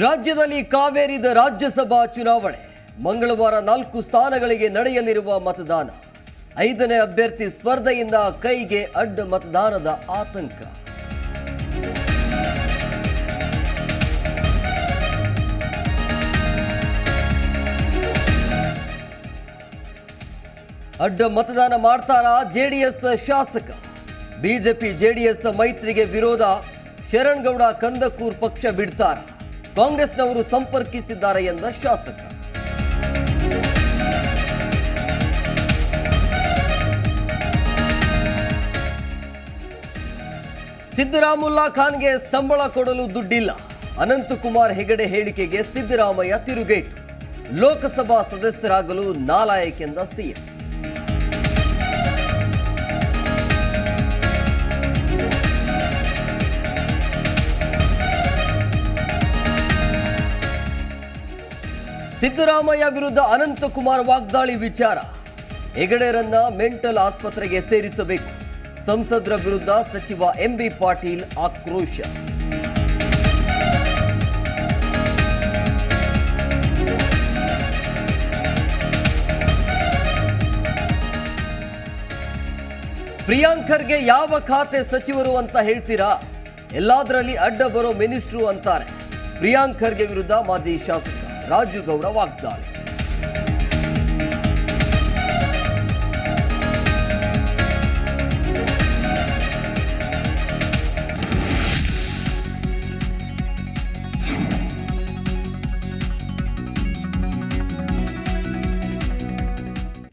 ರಾಜ್ಯದಲ್ಲಿ ಕಾವೇರಿದ ರಾಜ್ಯಸಭಾ ಚುನಾವಣೆ. ಮಂಗಳವಾರ ನಾಲ್ಕು ಸ್ಥಾನಗಳಿಗೆ ನಡೆಯಲಿರುವ ಮತದಾನ. ಐದನೇ ಅಭ್ಯರ್ಥಿ ಸ್ಪರ್ಧೆಯಿಂದ ಕೈಗೆ ಅಡ್ಡ ಮತದಾನದ ಆತಂಕ. ಅಡ್ಡ ಮತದಾನ ಮಾಡ್ತಾರಾ ಜೆಡಿಎಸ್ ಶಾಸಕ. ಬಿಜೆಪಿ ಜೆಡಿಎಸ್ ಮೈತ್ರಿಗೆ ವಿರೋಧ. ಶರಣ್ಗೌಡ ಕಂದಕೂರ್ ಪಕ್ಷ ಬಿಡ್ತಾರ? ಕಾಂಗ್ರೆಸ್ನವರು ಸಂಪರ್ಕಿಸಿದ್ದಾರೆ ಎಂದ ಶಾಸಕ. ಸಿದ್ದರಾಮುಲ್ಲಾ ಖಾನ್ಗೆ ಸಂಬಳ ಕೊಡಲು ದುಡ್ಡಿಲ್ಲ. ಅನಂತಕುಮಾರ್ ಹೆಗಡೆ ಹೇಳಿಕೆಗೆ ಸಿದ್ದರಾಮಯ್ಯ ತಿರುಗೇಟು. ಲೋಕಸಭಾ ಸದಸ್ಯರಾಗಲು ನಾಲಾಯಕೆಂದ ಸಿಎಂ. ಸಿದ್ದರಾಮಯ್ಯ ವಿರುದ್ಧ ಅನಂತಕುಮಾರ್ ವಾಗ್ದಾಳಿ ವಿಚಾರ. ಹೆಗಡೆರನ್ನ ಮೆಂಟಲ್ ಆಸ್ಪತ್ರೆಗೆ ಸೇರಿಸಬೇಕು. ಸಂಸದರ ವಿರುದ್ಧ ಸಚಿವ ಎಂಬಿ ಪಾಟೀಲ್ ಆಕ್ರೋಶ. ಪ್ರಿಯಾಂಕರ್ಗೆ ಯಾವ ಖಾತೆ ಸಚಿವರು ಅಂತ ಹೇಳ್ತೀರಾ? ಎಲ್ಲಾದ್ರಲ್ಲಿ ಅಡ್ಡ ಬರೋ ಮಿನಿಸ್ಟ್ರು ಅಂತಾರೆ. ಪ್ರಿಯಾಂಕರ್ಗೆ ವಿರುದ್ಧ ಮಾಜಿ ಶಾಸಕ. ರಾಜು ಗೌಡ ವಾಗ್ದಾಳಿ